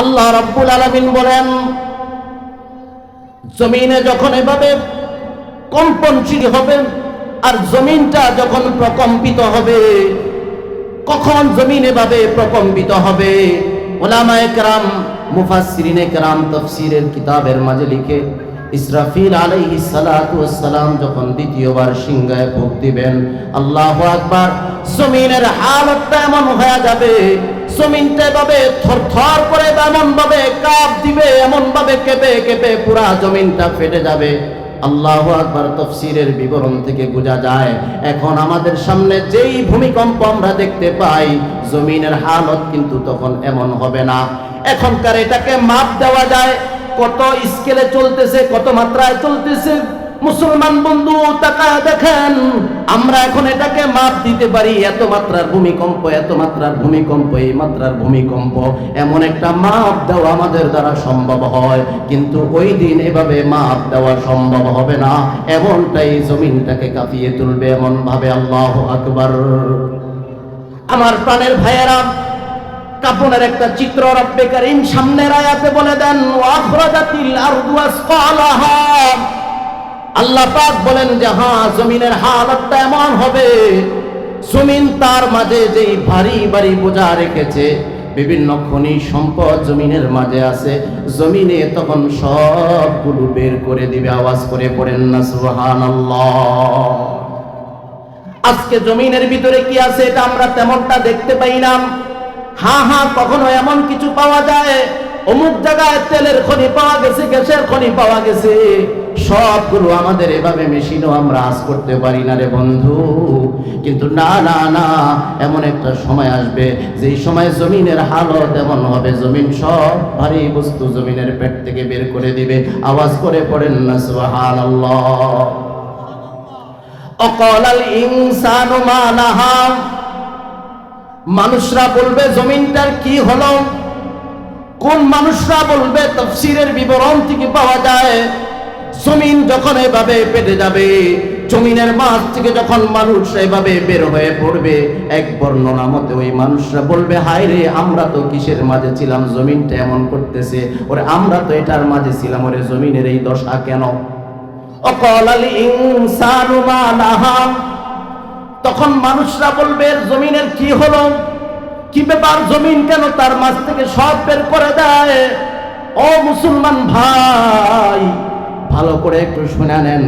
আল্লাহ রাব্বুল আলামিন বলেন, জমিনে যখন এভাবে কম্পনশীল হবে আর জমিনটা যখন প্রকম্পিত হবে, কখন জমিন এভাবে প্রকম্পিত হবে? ওলামায়ে কেরাম, মুফাসসিরিনে কেরাম তফসিরের কিতাবের মাঝে লিখে ইসরাফিল সালাতু সালাম যখন দ্বিতীয়বার সিংহায় ভোগ দিবেন, আল্লাহু আকবার, জমিনের হালতটা এমন হয়ে যাবে, জমিনটা এভাবে থরথর করে এমন ভাবে কাপ দিবে এমন ভাবে কেঁপে কেঁপে পুরা জমিনটা ফেটে যাবে। আল্লাহ আকবার তফসিরের বিবরণ থেকে বোঝা যায়, এখন আমাদের সামনে যেই ভূমিকম্প আমরা দেখতে পাই, জমিনের হালত কিন্তু তখন এমন হবে না। এখনকার এটাকে মাপ দেওয়া যায় কত স্কেলে চলতেছে, কত মাত্রায় চলতেছে। মুসলমান বন্ধু, তাকা দেখেন, আমরা এখন এটাকে মাপ দিতে পারি, এত মাত্রার ভূমিকম্প, এত মাত্রার ভূমিকম্প, এই মাত্রার ভূমিকম্প, এমন একটা মাপ দেওয়া আমাদের দ্বারা সম্ভব হয়। কিন্তু ওই দিন এভাবে মাপ দেওয়া সম্ভব হবে না, এমনটাই জমিনটাকে কাঁপিয়ে তুলবে এমন ভাবে আল্লাহ আকবার। আমার প্রাণের ভাইয়েরা কাপনের একটা চিত্র রব্বে করিম সামনের আয়াতে বলে দেন ওয়াখরাজাতিল আরদু আসকালাহা আল্লাহ পাক বলেন যে হ্যাঁ জমিনের হালতটা এমন হবে, জমিন তার মাঝে যেই ভারী ভারী বোঝা রেখেছে, বিভিন্ন খনি সম্পদ জমিনের মাঝে আছে, জমিনে তখন সবগুলো বের করে দিবে, আওয়াজ করে পড়েন না, সুবহানাল্লাহ। আজকে জমিনের ভিতরে কি আছে, এটা আমরা তেমনটা দেখতে পাই হ্যাঁ হ্যাঁ কখনো এমন কিছু পাওয়া যায়? অমুক জায়গায় তেলের খনি পাওয়া গেছে, গ্যাসের খনি পাওয়া গেছে। সবগুলো আমাদের এভাবে মেশিনও আমরা আজ করতে পারি না রে বন্ধু। কিন্তু না না না, এমন একটা সময় আসবে, যেই সময় জমিনের হালত এমন হবে, জমিন সব ভারী বস্তু জমিনের পেট থেকে বের করে দিবে। আওয়াজ করে পড়েন না, সুবহানাল্লাহ। অকলাল ইনসানু মা মানুষরা বলবে, জমিনটার কি হলো? কোন মানুষরা বলবে, তফসিরের বিবরণ থেকে পাওয়া যায়, জমিন যখন এভাবে পেটে যাবে, জমিনের মাছ থেকে যখন মানুষ এভাবে বের হয়ে পড়বে, এক বর্ণনা মতে ওই মানুষরা বলবে, হায় রে, আমরা তো কিসের মাঝে ছিলাম? জমিনটা এমন করতেছে। ওরে, আমরা তো এটার মাঝে ছিলাম। ওরে, জমিনের এই দশা কেন? অকল আল ইনসানু মা তখন মানুষরা বলবে জমিনের কি হলো? কি ব্যাপার? জমিন কেন তার মাছ থেকে সব বের করে দেয়? ও মুসলমান ভাই, ভালো করে একটু শুনে নেন।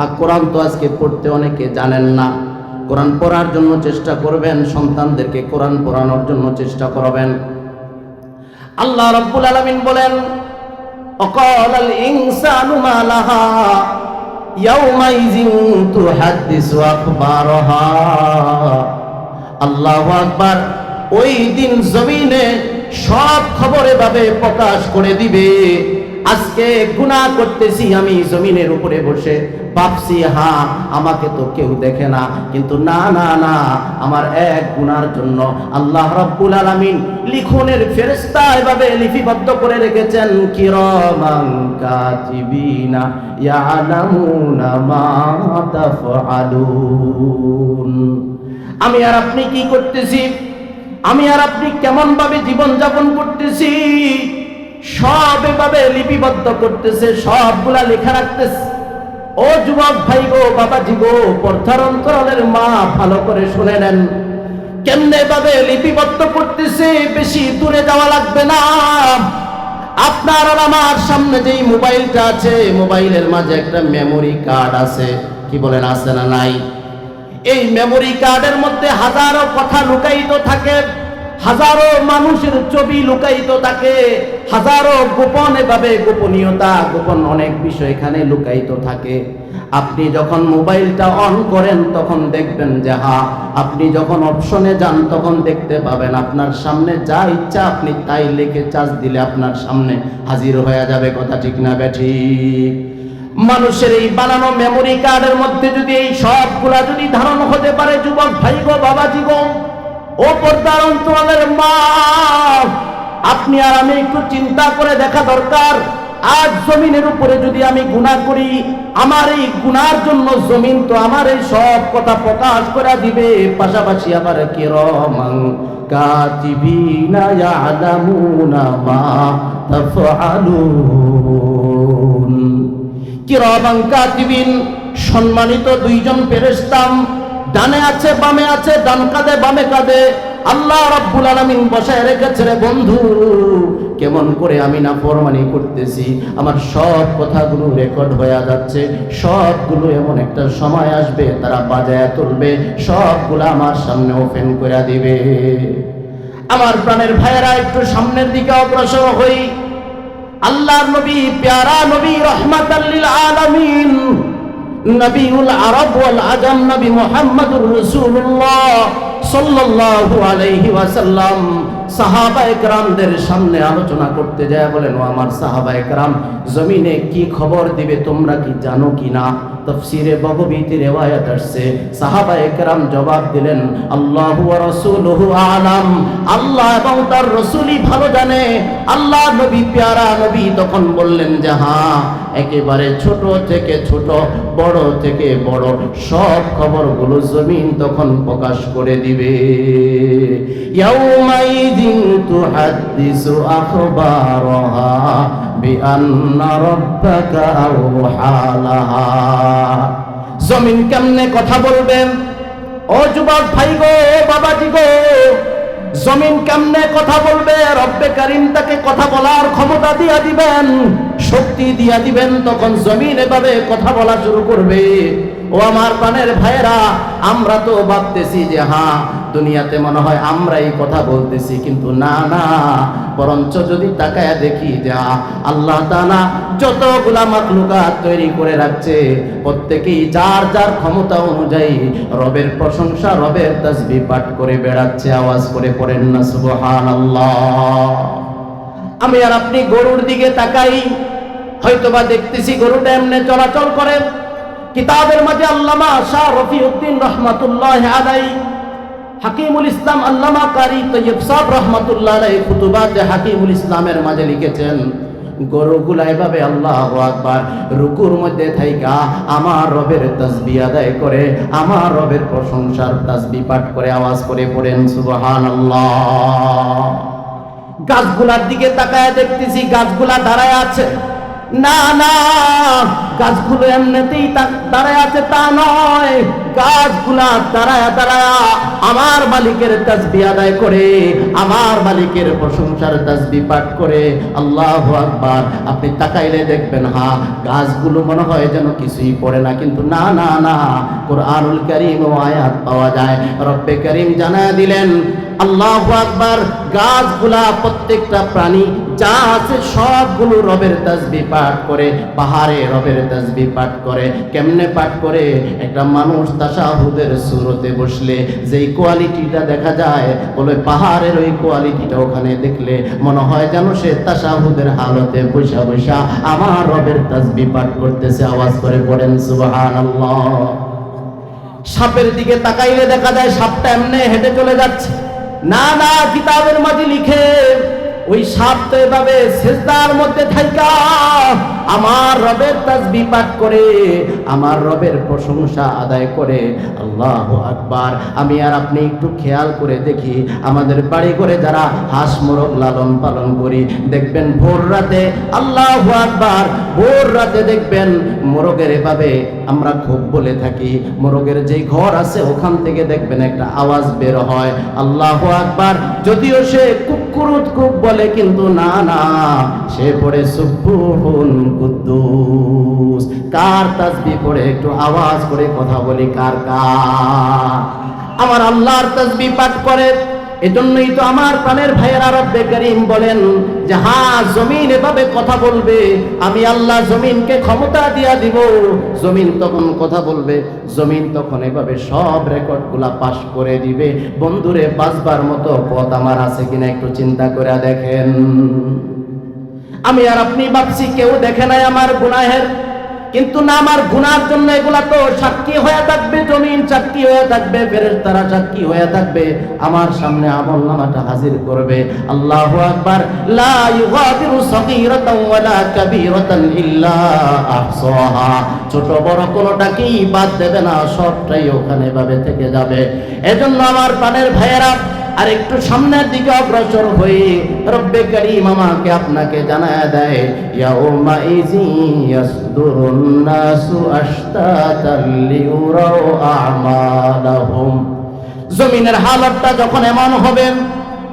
আর কোরআন তো আজকে পড়তে অনেকে জানেন না। কোরআন পড়ার জন্য চেষ্টা করবেন, সন্তানদেরকে কোরআন পড়ানোর জন্য চেষ্টা করবেন। আল্লাহ রব্বুল আলামিন বলেন, অকল আল ইনসানু মা আল্লাহু আকবার, ওই দিন জমিনে সব প্রকাশ করে দিবে। আজকে গুনাহ করতেছি আমি জমিনের উপরে বসে। ভাবছি হ্যাঁ আমাকে তো কেউ দেখে না। কিন্তু না না না, আমার এক গুনার জন্য আল্লাহ রাব্বুল আলামিন লিখনের ফেরেশতা এভাবে লিপিবদ্ধ করে রেখেছেন, কিরামান কাতিবিনা ইয়ালামুনা মা তাফআলুন। আমি আর আপনি কি করতেছি? আমি আর আপনি কেমন ভাবে জীবন যাপন করতেছি? সব এভাবে লিপিবদ্ধ করতেছে, সবগুলা লেখা রাখতেছে। ও যুবক ভাই গো, বাবাজি গো পর্থার অন্তরালের মা ভালো করে শুনে নেন। কেমনে ভাবে লিপিবদ্ধ করতেছে, বেশি দূরে যাওয়া লাগবে না। আপনার আর আমার সামনে যেই মোবাইলটা আছে, মোবাইলের মাঝে একটা মেমোরি কার্ড আছে। কি বলেন, আছে না নাই? এই মেমোরি কার্ডের মধ্যে হাজারো কথা লুকায়িত থাকে। হাজারো মানুষের ছবি লুকায়িত থাকে, হাজারো গোপন এভাবে গোপনীয়তা, গোপন অনেক বিষয় এখানে লুকায়িত থাকে। আপনি যখন মোবাইলটা অন করেন, তখন দেখবেন যে হা, আপনি যখন অপশনে যান, তখন দেখতে পাবেন আপনার সামনে যা ইচ্ছা আপনি তাই লিখে চার্জ দিলে আপনার সামনে হাজির হয়ে যাবে। কথা ঠিক না ব্যাঠিক মানুষের এই বানানো মেমোরি কার্ডের মধ্যে যদি এই সবগুলা যদি ধারণ হতে পারে, যুবক ভাই গো, বাবাজি গো ও পর্দার অন্তরালের মা। আপনি আর আমি একটু চিন্তা করে দেখা দরকার। আজ জমিনের উপরে যদি আমি গুনাহ করি, আমার এই গুনার জন্য জমিন তো আমার এই সব কথা প্রকাশ করে দিবে। পাশাপাশি আবার কিরমান কাতিবিনা ইয়ালামুনা মা তাফআলুন। কিরমান কাতিবিন, সম্মানিত দুইজন ফেরেশতাম ডানে আছে, বামে আছে, ডান কাঁধে, বামে কাঁধে। আল্লাহ রাব্বুল আলামিন বসায় রেখেছে রে বন্ধু, কেমন করে আমি না ফরমানি করতেছি? আমার সব কথাগুলো রেকর্ড হয়ে যাচ্ছে, সবগুলো এমন একটা সময় আসবে, তারা বাজায় তুলবে, সবগুলো আমার সামনে ওপেন করে দিবে। আমার প্রাণের ভাইয়েরা, একটু সামনের দিকে অগ্রসর হই। আল্লাহর নবী, প্যারা নবী রহমাতাল্লিল আলামিন নবীউল আরব ওয়াল আজম নবী মুহাম্মদুর রাসূলুল্লাহ সাল্লাল্লাহু আলাইহি ওয়াসাল্লাম। সাহাবা একরামদের সামনে আলোচনা করতে যায়, বলেন, ও আমার সাহাবা একরাম, জমিনে কি খবর দিবে তোমরা কি জানো কি না? তফসিরে বগবীতে রেওয়ায়াত আসছে। সাহাবা একরাম জবাব দিলেন, আল্লাহ রাসূলুহু আলাম। আল্লাহ এবং তার রাসূলই ভালো জানে। আল্লাহ নবী, প্যারা নবী তখন বললেন যে হ্যাঁ একেবারে ছোট থেকে ছোট, বড় থেকে বড় সব খবরগুলো জমিন তখন প্রকাশ করে দিবে। ইয়াউমাইদিন তুহাদ্দিসু আখবারাহা। রাব্বাকা আওহা লাহা জমিন কেমনে কথা বলবেন? ও যুবক ভাই গো, বাবাজি গো, জমিন কেমনে কথা বলবে? রব্বে কারিম তাকে কথা বলার ক্ষমতা দিয়া দিবেন, শক্তি দিয়া দিবেন, তখন জমিন এভাবে কথা বলা শুরু করবে। ও আমার প্রাণের ভাইয়েরা, আমরা তো ভাবতেছি যে হ্যাঁ দুনিয়াতে মনে হয় আমরা এই কথা বলতেছি, কিন্তু না না। বরঞ্চ যদি তাকায় দেখি যে আল্লাহ তাআলা যতগুলা মাকলুকাত তৈরি করে রাখছে, প্রত্যেকেই যার যার ক্ষমতা অনুযায়ী রবের প্রশংসা, রবের তাসবিহ পাঠ করে বেড়াচ্ছে, আওয়াজ করে পড়েন না, সুবহানাল্লাহ। আমি আর আপনি গরুর দিকে তাকাই, হয়তোবা দেখতেছি গরুটা এমনি চলাচল করে। কিতাবের মাঝে আল্লামা শাহ রফিউদ্দিন রহমাতুল্লাহ আলাই হাকিমুল ইসলাম আল্লামা কারি তৈয়ব সাহ রহমাতুল্লাহ ফুতুবাতে হাকিমুল ইসলামের মাঝে লিখেছেন গরুগুলা এভাবে আল্লাহ আকবার, রুকুর মধ্যে থাইকা আমার রবের তসবি আদায় করে, আমার রবের প্রশংসার তসবি পাঠ করে আওয়াজ করে পড়েন, সুবহানাল্লাহ। গাছগুলার দিকে তাকায় দেখতেছি, গাছগুলা দাঁড়ায় আছে। না না, গাছগুলো এমনিতেই দাঁড়ায় আছে তা নয়। গাছগুলা দাঁড়ায় দাঁড়ায় আমার মালিকের তাসবি আদায় করে, আমার মালিকের প্রশংসার তাসবি পাঠ করে। আল্লাহ আকবার। আপনি তাকাইলে দেখবেন, হা, গাছগুলো মনে হয় যেন কিছুই পড়ে না, কিন্তু না না না, কোরআনুল করিম ও আয়াত পাওয়া যায়। রব্বে করিম জানায় দিলেন আল্লাহ আকবার, গাছগুলা প্রত্যেকটা প্রাণী যা আছে সবগুলো রবের তাসবি পাঠ করে, পাহাড়ে রবের তাসবি পাঠ করে, কেমনে পাঠ করে? একটা মানুষ তাসাহুদের সুরতে বসলে, যেই কোয়ালিটিটা দেখা যায়, বলে পাহাড়ের ওই কোয়ালিটিটা ওখানে দেখলে মনে হয় যেন সে তাসাহুদের হালতে বৈশা বৈশা আমার রবের তাসবি পাঠ করতেছে। আওয়াজ করে পড়েন, সুবহানাল্লাহ। সাপের দিকে তাকাইলে দেখা যায় সাপটা এমনি হেঁটে চলে যাচ্ছে। না না কিতাবের মাঝে লিখে ওই সাপ তো এভাবে সেজদার মধ্যে থাইকা, আমার রবের তাসবি পাঠ করে, আমার রবের প্রশংসা আদায় করে। আল্লাহ আকবার। আমি আর আপনি একটু খেয়াল করে দেখি, আমাদের বাড়ি করে যারা হাঁস মোরগ লালন পালন করি, দেখবেন ভোর রাতে আল্লাহ আকবার, ভোর রাতে দেখবেন মোরগের এভাবে আমরা খুব বলে থাকি, মোরগের যেই ঘর আছে, ওখান থেকে দেখবেন একটা আওয়াজ বের হয়, আল্লাহ আকবার। যদিও সে কুকুরুত কুক বলে, কিন্তু না না, সে পড়ে সুব্বুহুন কুদ্দুস। কার তাসবি পড়ে, একটু আওয়াজ করে কথা বলি, কার কার? আমার আল্লাহর তাসবি পাঠ করে এজন্যই তো আমার প্রাণের ভাইয়েরা রব্বে করিম বলেন যে, হা, জমিন এভাবে কথা বলবে, আমি আল্লাহ জমিনকে ক্ষমতা দিয়া দিব। জমিন তখন কথা বলবে, জমিন তখন এভাবে সব রেকর্ডগুলা পাশ করে দিবে। বন্ধুরে, বাঁচবার মতো পথ আমার আছে কিনা একটু চিন্তা করে দেখেন। আমি আর আপনি ভাবছি কেউ দেখে নাই আমার গুনাহের। কিন্তু না আমার গুনার জন্য এগুলা তো সাক্ষী হয়ে থাকবে, জমিন সাক্ষী হয়ে থাকবে, ফেরেশতারা সাক্ষী হয়ে থাকবে, আমার সামনে আমল নামাটা হাজির করবে। আল্লাহ আকবার, লা ইউগাদিরু ওয়ালা কাবীরাতান ইল্লা আহসাহা। ছোট বড় কোনোটাকেই বাদ দেবে না, সবটাই ওখানে ভাবে থেকে যাবে। এজন্য আমার প্রাণের ভাইয়েরা আর একটু সামনের দিকে অগ্রসর হয়ে রব্বে করিম আমাকে আপনাকে জানায় দেয় ইয়াসদুরুন নাসু জমিনের হালতটা যখন এমন হবে,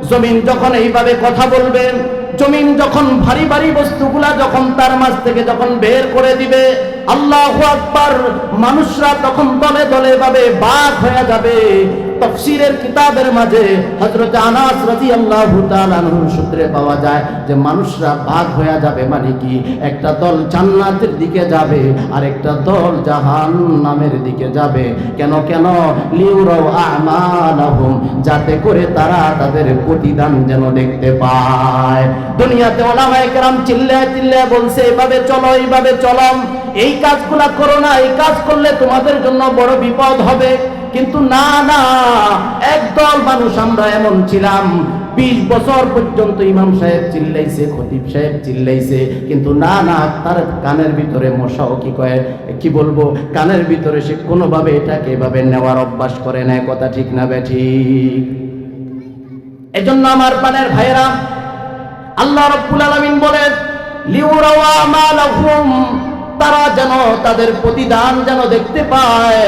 জমিন যখন এইভাবে কথা বলবে, জমিন যখন ভারী ভারী বস্তুগুলা যখন তার মাঝ থেকে যখন বের করে দিবে, আল্লাহ আকবার, মানুষরা তখন দলে দলে ভাবে বাঘ হয়ে যাবে। তফসিরের কিতাবের মাঝে হযরত আনাস রাদিয়াল্লাহু তাআলা আনহুর সূত্রে পাওয়া যায় যে মানুষরা ভাগ হয়ে যাবে মানে কি? একটা দল জান্নাতের দিকে যাবে আর একটা দল জাহান্নামের দিকে যাবে। কেন কেন? লিউরাও আমালাহুম, যাতে করে তারা তাদের প্রতিদান যেন দেখতে পায়। দুনিয়াতে ওলামায়ে কেরাম চিল্লায় চিল্লায় বলছে, এভাবে চলো এইভাবে চলো। এই কাজগুলা করো না, এই কাজ করলে তোমাদের জন্য বড় বিপদ হবে। কিন্তু না না, একদল মানুষ আমরা এমন ছিলাম। বিশ বছর পর্যন্ত ইমাম সাহেব চিল্লাইছে, খতিব সাহেব চিল্লাইছে, কিন্তু না না, তার কানের ভিতরে মশাও কি কয়, কি বলব, কানের ভিতরে সে কোনোভাবে এটাকে এভাবে নেওয়ার অভ্যাস করে নেয় কথা ঠিক না ঠিক? এজন্য আমার পানের ভাইয়েরা, আল্লাহ রব্বুল আলামিন বলেন লিউরাও আমালাহুম তারা যেন তাদের প্রতিদান যেন দেখতে পায়।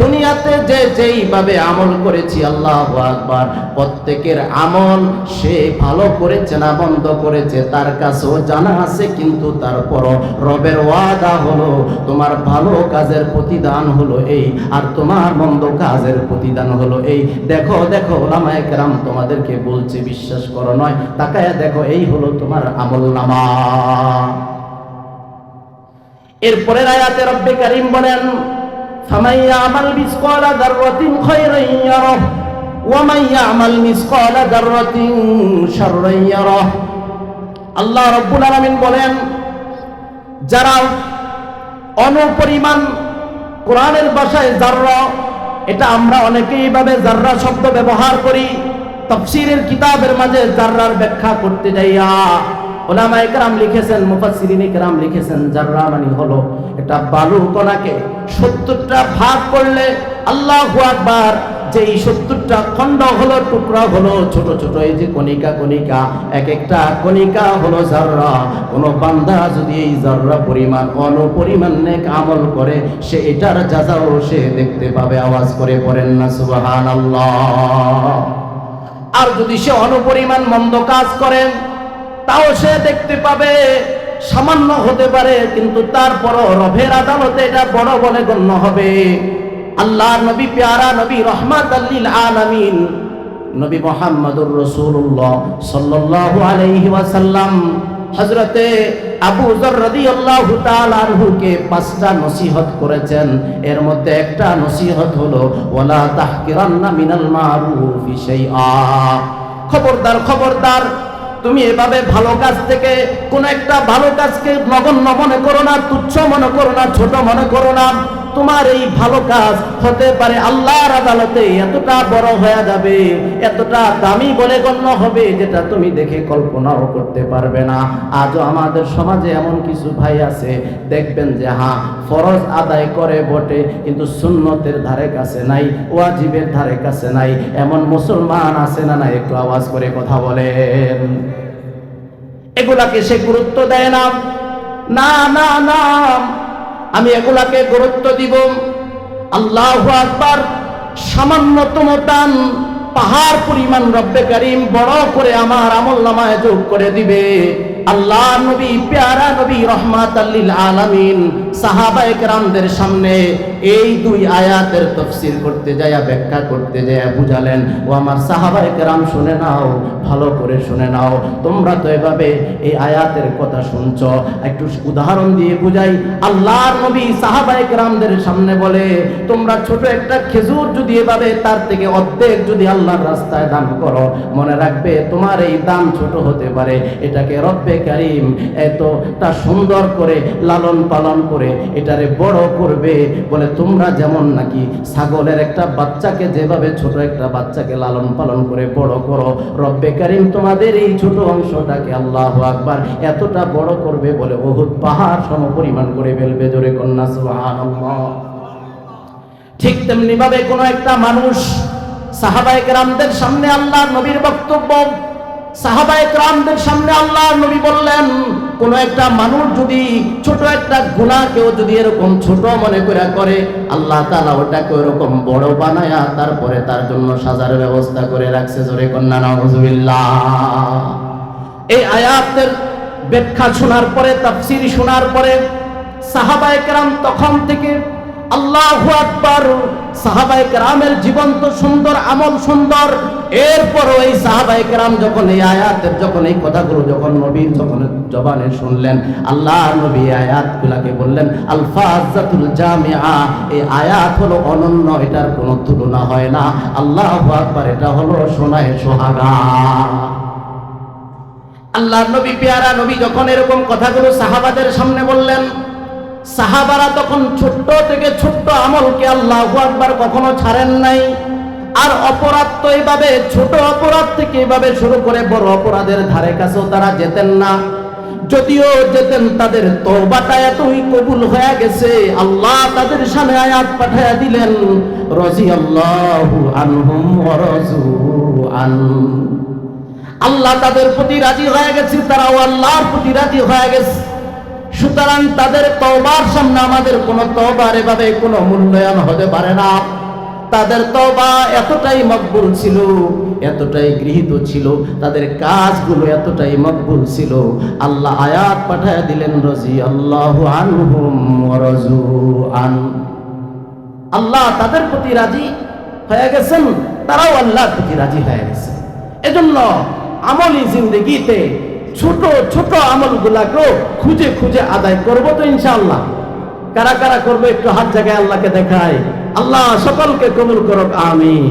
দুনিয়াতে যে যেইভাবে আমল করেছি, আল্লাহ আকবার, প্রত্যেকের আমল সে ভালো করেছে না বন্ধ করেছে, তার কাছেও জানা আছে, কিন্তু তারপরও রবের ওয়াদা হলো, তোমার ভালো কাজের প্রতিদান হলো এই, আর তোমার মন্দ কাজের প্রতিদান হলো এই। দেখো দেখো ওলামায়ে কেরাম তোমাদেরকে বলছে, বিশ্বাস করো নয়, তাকায় দেখো, এই হলো তোমার আমল নামা। এরপরের আয়াতে রব্বে কারিম বলেন فمن يعمل مثقال ذرة خيرا يره ومن يعمل مثقال ذرة شرا يره আল্লাহ রব্বুল আলামিন বলেন যারা অনুপরিমাণ কোরআনের ভাষায় জাররা এটা আমরা অনেকেই ভাবে জাররা শব্দ ব্যবহার করি তফসিরের কিতাবের মাঝে জাররার ব্যাখ্যা করতে যাইয়া ওলামা একরাম লিখেছেন মুফাসসিরিন একরাম লিখেছেন জাররা মানে হলো এটা বালু কণাকে সত্তরটা ভাগ করলে আল্লাহু আকবার যে এই সত্তরটা খণ্ড হলো, টুকরা হলো, ছোট ছোট এই যে কণিকা কণিকা এক একটা কণিকা হলো জাররা কোনো বান্দা যদি এই জাররা পরিমাণ, অনুপরিমাণ নেক করে, সে এটার যাজাও সে দেখতে পাবে, আওয়াজ করে পড়েন না, সুবহানাল্লাহ। আর যদি সে অনুপরিমাণ মন্দ কাজ করেন তাও সে দেখতে পাবে সামান্য হতে পারে, কিন্তু তারপরও রভের আদালতে এটা বড় বলে গণ্য হবে। আল্লাহ নবী, পেয়ারা নবী রহমাত আল্লিল আলামিন, নবী মোহাম্মদুর রসুল্লাহ সাল্লাল্লাহু আলাইহি ওয়াসাল্লাম হজরতে আবু আনহুকে পাঁচটা নসিহত করেছেন। এর মধ্যে একটা নসিহত হলো, ওয়ালা তাহকিরান্না মিনাল মারুফি শাইআ। খবরদার খবরদার তুমি এভাবে ভালো কাজ থেকে কোন একটা ভালো কাজকে নগণ্য মনে করো না, তুচ্ছ মনে করো না, ছোট মনে করো না। তোমার এই ভালো কাজ হতে পারে আল্লাহর আদালতে এতটা বড় হয়ে যাবে, এতটা দামি বলে গণ্য হবে যেটা তুমি দেখে কল্পনাও করতে পারবে না। আজও আমাদের সমাজে এমন কিছু ভাই আছে, দেখবেন যে হ্যাঁ ফরজ আদায় করে বটে, কিন্তু সুন্নতের ধারে কাছে নাই, ওয়াজিবের ধারে কাছে নাই। এমন মুসলমান আছে না না একটু আওয়াজ করে কথা বলেন। এগুলাকে সে গুরুত্ব দেয় না। না না না। আমি এগুলাকে গুরুত্ব দিব। আল্লাহ আকবার সামান্যতম দান পাহাড় পরিমাণ রব্বে করিম বড় করে আমার আমল নামায় যোগ করে দিবে। আল্লাহ নবী, প্যারা নবী রহমাত আল্লিল আলামিন সাহাবায়ক রামদের সামনে এই দুই আয়াতের তফসির করতে যাইয়া ব্যাখ্যা করতে যাইয়া বুঝালেন, ও আমার সাহাবাই কেরাম, শুনে নাও, ভালো করে শুনে নাও। তোমরা তো এভাবে এই আয়াতের কথা শুনছ। একটু উদাহরণ দিয়ে বুঝাই। আল্লাহর নবী সাহাবাই কেরামদের সামনে বলে, তোমরা ছোট একটা খেজুর যদি এভাবে তার থেকে অর্ধেক যদি আল্লাহর রাস্তায় দান করো, মনে রাখবে তোমার এই দান ছোট হতে পারে। এটাকে রব্বে কারিম এতটা সুন্দর করে লালন পালন করে এটারে বড় করবে বলে তোমরা যেমন নাকি ছাগলের একটা বাচ্চাকে যেভাবে ছোট একটা বাচ্চাকে লালন পালন করে বড় করো, রব্বে কারিম তোমাদের এই ছোট অংশটাকে আল্লাহ আকবার এতটা বড় করবে বলে বহুত পাহাড় সম পরিমাণ করে ফেলবে জোরে কন্যা ঠিক তেমনি ভাবে কোনো একটা মানুষ সাহাবায়ে কেরামদের সামনে আল্লাহ নবীর বক্তব্য সাহাবায়ে কেরামদের সামনে আল্লাহ নবী বললেন কোন একটা মানুষ যদি ছোট একটা গুণা কেউ যদি এরকম ছোট মনে করে করে, আল্লাহ তালা ওটাকে ওরকম বড় বানায়া তারপরে তার জন্য সাজার ব্যবস্থা করে রাখছে। জোরে কন্যা নজুবিল্লা এই আয়াতের ব্যাখ্যা শোনার পরে, তাফসির শোনার পরে সাহাবায়করাম তখন থেকে আল্লাহু আকবার। সাহাবায়ে কেরামের জীবন তো সুন্দর, আমল সুন্দর। এরপর ওই সাহাবায়ে কেরাম যখন এই আয়াতের, যখন এই কথাগুলো যখন নবীর যখন জবানে শুনলেন আল্লাহ নবী আয়াতগুলাকে বললেন আলফাজাতুল জামিআ, এই আয়াত হলো অনন্য, এটার কোনো তুলনা হয় না। আল্লাহ আকবার, এটা হলো সোনায় সোহাগা। আল্লাহ নবী, পেয়ারা নবী যখন এরকম কথাগুলো সাহাবাদের সামনে বললেন সাহাবারা তখন ছোট্ট থেকে ছোট্ট আমলকে আল্লাহ আকবার কখনো ছাড়েন নাই। আর অপরাধ তো এইভাবে ছোট অপরাধ থেকে এইভাবে শুরু করে বড় অপরাধের ধারে কাছেও তারা যেতেন না। যদিও যেতেন, তাদের তওবাটা এতই কবুল হয়ে গেছে, আল্লাহ তাদের সামনে আয়াত পাঠায়া দিলেন রাজিয়াল্লাহু আনহুম ওয়া রাজু আন আল্লাহ তাদের প্রতি রাজি হয়ে গেছে, তারাও আল্লাহর প্রতি রাজি হয়ে গেছে। সুতরাং তাদের তওবার সামনে আমাদের কোনো তওবার এভাবে কোনো মূল্যায়ন হতে পারে না। তাদের তওবা এতটাই মকবুল ছিল, এতটাই গৃহীত ছিল, তাদের কাজগুলো এতটাই মকবুল ছিল। আল্লাহ আয়াত পাঠায় দিলেন রজি আল্লাহ আন আল্লাহ তাদের প্রতি রাজি হয়ে গেছেন, তারাও আল্লাহর প্রতি রাজি হয়ে গেছে। এজন্য আমলি জিন্দগিতে ছোট ছোট আমলগুলাকেও খুঁজে খুঁজে আদায় করব তো ইনশাআল্লাহ। কারা কারা করবে একটু হাত জায়গায় আল্লাহকে দেখায়। আল্লাহ সকলকে কবুল করুক, আমিন।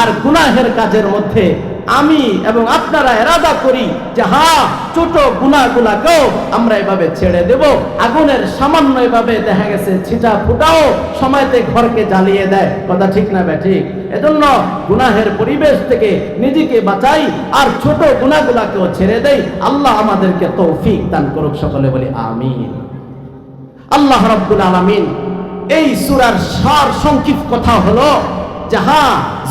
আর গুনাহের কাজের মধ্যে আমি এবং আপনারা এরাদা করি যে হ্যাঁ ছোট গুনাহগুলাকেও আমরা এভাবে ছেড়ে দেব। আগুনের সামান্য এভাবে দেখা গেছে ছিটা ফুটাও সময়তে ঘরকে জ্বালিয়ে দেয়। কথা ঠিক না বে ঠিক। এজন্য গুনাহের পরিবেশ থেকে নিজেকে বাঁচাই আর ছোট গুনাহগুলাকেও ছেড়ে দেই। আল্লাহ আমাদেরকে তৌফিক দান করুক সকলে বলি, আমিন। আল্লাহ রাব্বুল আলামিন এই সুরার সার সংক্ষিপ্ত কথা হলো যাহা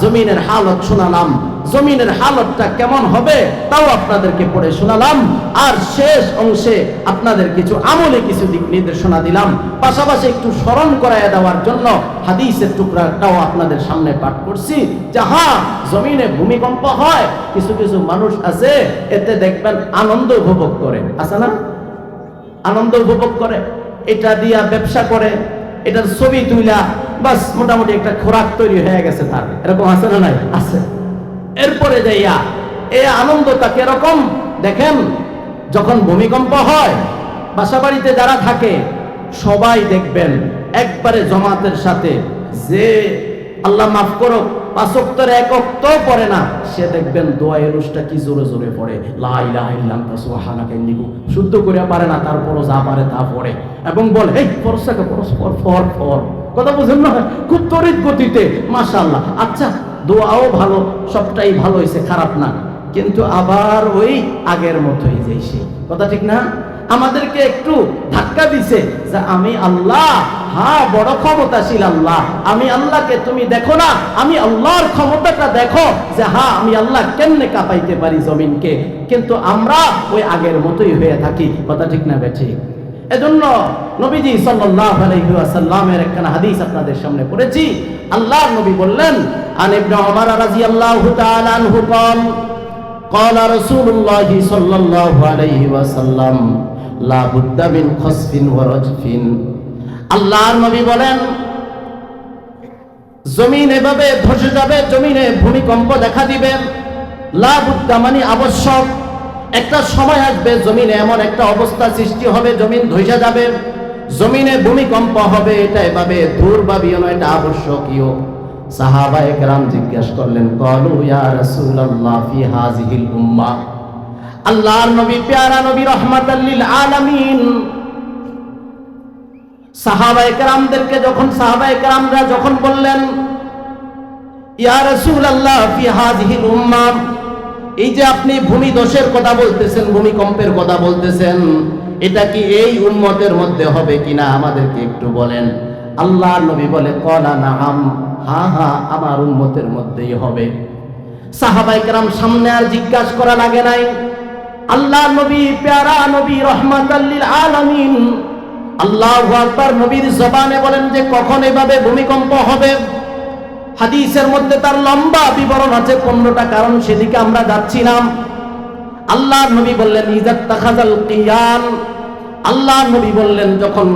জমিনের হালত শোনালাম জমিনের হালতটা কেমন হবে, তাও আপনাদেরকে পড়ে শোনালাম। আর শেষ অংশে আপনাদের কিছু আমলে কিছু দিক নির্দেশনা দিলাম। পাশাপাশি একটু স্মরণ করায় দেওয়ার জন্য হাদিসের টুকরাটাও আপনাদের সামনে পাঠ করছি। যাহা জমিনে ভূমিকম্প হয়, কিছু কিছু মানুষ আছে, এতে দেখবেন আনন্দ উপভোগ করে। আছে না? আনন্দ উপভোগ করে। এটা দিয়া ব্যবসা করে, এটার ছবি তুইলা, বাস মোটামুটি একটা খোরাক তৈরি হয়ে গেছে তার। এরকম আছে না নাই? আছে। এরপরে যাইয়া এই আনন্দটা কীরকম দেখেন, যখন ভূমিকম্প হয় বাসা বাড়িতে যারা থাকে, সবাই দেখবেন, একবারে জমাতের সাথে, যে আল্লাহ মাফ করো পড়ে না, সে দেখবেন দোয়া এলুসটা কি জোরে জোরে পড়ে। লাই লাই সুবহানাকা ইন্নিকু শুদ্ধ করে পারে না, তারপরও যা পারে তা পড়ে। এবং বলে এই ফর ফর কথা বুঝেন না? খুব তরিত গতিতে, মাশাআল্লাহ। আচ্ছা দোয়াও ভালো, সবটাই ভালো হয়েছে খারাপ না। কিন্তু আবার ওই আগের মতোই যাইছে কথা ঠিক না? আমাদেরকে একটু ধাক্কা দিছে যে আমি আল্লাহ হ্যাঁ বড় ক্ষমতাশীল আল্লাহ। আমি আল্লাহকে তুমি দেখো না, আমি আল্লাহর ক্ষমতাটা দেখো যে হ্যাঁ আমি আল্লাহ কেমনে কাঁপাইতে পারি জমিনকে। কিন্তু আমরা ওই আগের মতোই হয়ে থাকি। কথা ঠিক না বেঠি এজন্য নবীজি সাল্লাল্লাহু আলাইহি ওয়াসাল্লামের একখানা হাদিস আপনাদের সামনে পড়েছি আল্লাহর নবী বললেন আন ইবনে ওমর রাদিয়াল্লাহু তাআলা আনহু قال قال رسول الله صلى الله عليه وسلم لا بد من خسف ورجف আল্লাহর নবী বলেন জমিন এভাবে ধসে যাবে জমিনে ভূমিকম্প দেখা দিবে লাভুদ্দা মানে আবশ্যক একটা সময় আসবে, জমিনে এমন একটা অবস্থা সৃষ্টি হবে, জমিন ধসে যাবে, জমিনে ভূমিকম্প হবে, এটা এভাবে দূর ভাবিও না এটা আবশ্যকীয়। সাহাবা একরাম জিজ্ঞেস করলেন, কলু ইয়া রাসূলুল্লাহ ফি হাযিহিল উম্মাহ আল্লাহর নবী, প্যারা নবী রহমাতাল্লিল আলামিন। সাহাবা একরামদেরকে যখন, সাহাবা একরামরা যখন বললেন, ইয়া রাসূলুল্লাহ ফি হাযিহিল উম্মাহ এই যে আপনি ভূমি দোষের কথা বলতেছেন, ভূমিকম্পের কথা বলতেছেন, এটা কি এই উন্মতের মধ্যে হবে কিনা আমাদেরকে একটু বলেন। আল্লাহ নবী বলে, কলা নাম হা হা, আমার উন্মতের মধ্যেই হবে। সাহাবাই কেরাম সামনে আর জিজ্ঞাসা করা লাগে নাই। আল্লাহ নবী, প্যারা নবী রহমাত আলামিন, আল্লাহ আকবার নবীর জবানে বলেন যে, কখন এভাবে ভূমিকম্প হবে? হাদিসের মধ্যে তার লম্বা বিবরণ আছে, পনেরোটা কারণ সেদিকে আমরা যাচ্ছি না আল্লাহ নবী বললেন, ইজাত তাখাজাল কিয়ান আল্লাহ নবী বললেন, যখন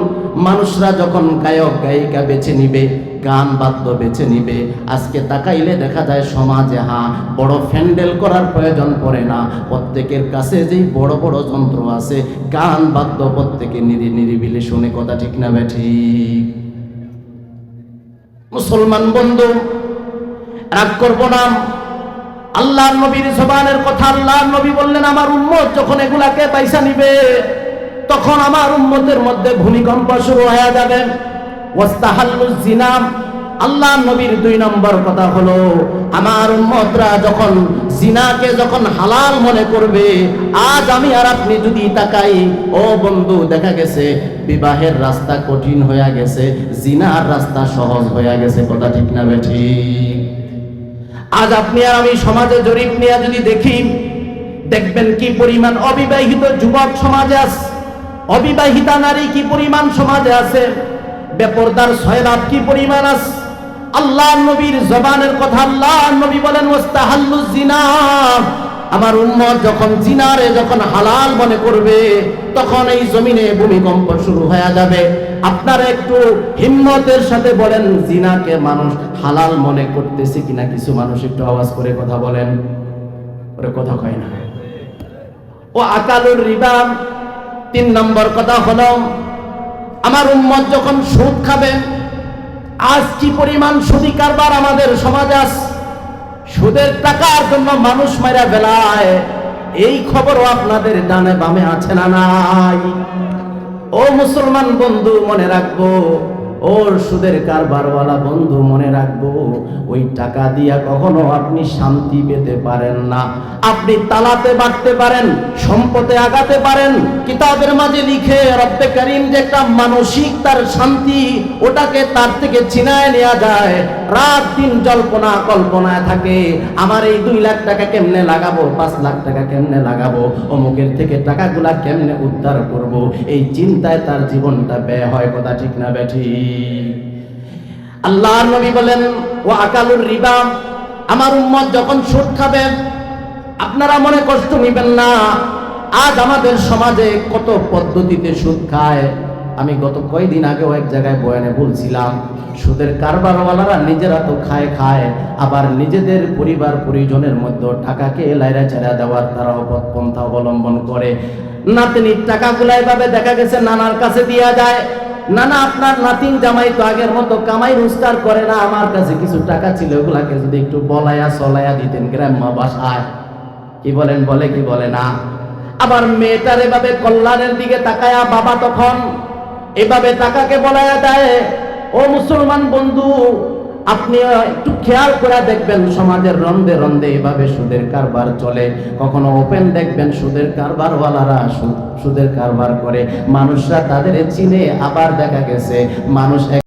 মানুষরা যখন গায়ক, গায়িকা বেছে নিবে, গান বাদ্য বেছে নিবে, আজকে তাকাইলে দেখা যায় সমাজে হ্যাঁ বড় ফ্যান্ডেল করার প্রয়োজন পড়ে না। প্রত্যেকের কাছে যেই বড় বড় যন্ত্র আছে, গান বাদ্য প্রত্যেকে নিরি নিরিবিলি শুনে, কথা ঠিক না ঠিক? মুসলমান বন্ধু, রাগ করব না। আল্লাহ নবীর জবানের কথা আল্লাহ নবী বললেন, আমার উম্মত যখন এগুলাকে পয়সা নিবে, তখন আমার উম্মতের মধ্যে ভূমিকম্প শুরু হয়ে যাবে। ওয়াস্তাহাল্লু জিনাম আল্লাহ নবীর দুই নম্বর কথা হলো, আমার উম্মতরা যখন জিনাকে যখন হালাল মনে করবে, আজ আমি আর আপনি যদি তাকাই, ও বন্ধু, দেখা গেছে বিবাহের রাস্তা কঠিন হয়ে গেছে, জিনার রাস্তা সহজ হয়ে গেছে। কথা ঠিক না বেঠিক আজ আপনি আর আমি সমাজে জরিপ নিয়ে যদি দেখি, দেখবেন কি পরিমাণ অবিবাহিত যুবক সমাজে আছে, অবিবাহিতা নারী কি পরিমাণ সমাজে আছে, বেপরদার সয়লাভ কি পরিমাণ আছে আল্লাহ নবীর জবানের কথা আল্লাহ নবী বলেন, ওয়াস্তাহাল্লু জিনা আমার উম্মত যখন জিনারে যখন হালাল মনে করবে, তখন এই জমিনে ভূমিকম্প শুরু হয়ে যাবে। আপনারা একটু হিম্মতের সাথে বলেন, জিনাকে মানুষ হালাল মনে করতেছে কিনা, কিছু মানুষ একটু আওয়াজ করে কথা বলেন। ওরে কথা কয় না। ও আকালুর রিবা, তিন নম্বর কথা হলো, আমার উম্মত যখন সুদ খাবে আজ কি পরিমাণ সুদি কারবার আমাদের সমাজ আস? সুদের টাকার জন্য মানুষ মারা বেলায়। এই খবরও আপনাদের ডানে বামে আছে না নাই? ও মুসলমান বন্ধু, মনে রাখব ওর সুদের কারবারওয়ালা বন্ধু মনে রাখব, ওই টাকা দিয়া কখনো আপনি শান্তি পেতে পারেন না। আপনি তালাতে বাড়তে পারেন, সম্পদে আগাতে পারেন, কিতাবের মাঝে লিখে রব্বে করিম যে একটা মানসিক তার শান্তি, ওটাকে তার থেকে ছিনায় নেওয়া যায়। রাত দিন জল্পনা কল্পনায় থাকে, আমার এই দুই লাখ টাকা কেমনে লাগাবো? পাঁচ লাখ টাকা কেমনে লাগাবো? অমুকের থেকে টাকাগুলা কেমনে উদ্ধার করব? এই চিন্তায় তার জীবনটা ব্যয় হয়, কথা ঠিক না ব্যাঠি আল্লাহর নবী বলেন ও আকালুর রিবা, আমার উম্মত যখন সুদ খাবে, আপনারা মনে কষ্ট নিবেন না। আজ আমাদের সমাজে কত পদ্ধতিতে সুদ খায়? আমি গত কয়দিন আগেও এক জায়গায় বয়ানে বলছিলাম, সুদের কারবারওয়ালারা নিজেরা তো খায় খায়, আবার নিজেদের পরিবার পরিজনের মধ্যে টাকাকে লাইরা ছেড়া দেওয়ার তারা পন্থা অবলম্বন করে। নাতনির টাকাগুলা এভাবে দেখা গেছে নানার কাছে দেওয়া যায়। না না আপনার নাতিন জামাই তো আগের মতো কামাই রোজগার করে না, আমার কাছে কিছু টাকা ছিল, ওগুলাকে যদি একটু বলায়া চলায়া দিতেন গ্রাম্য বাসায় কি বলেন, বলে, কি বলে না। আবার মেয়েটার এভাবে কল্যাণের দিকে তাকায়া বাবা তখন এভাবে টাকাকে বলায়া দেয়, ও মুসলমান বন্ধু, আপনি একটু খেয়াল করে দেখবেন সমাজের রন্দে রন্দে এভাবে সুদের কারবার চলে। কখনো ওপেন দেখবেন সুদের কারবারওয়ালারা সুদের কারবার করে। মানুষরা তাদের চিনে আবার দেখা গেছে, মানুষ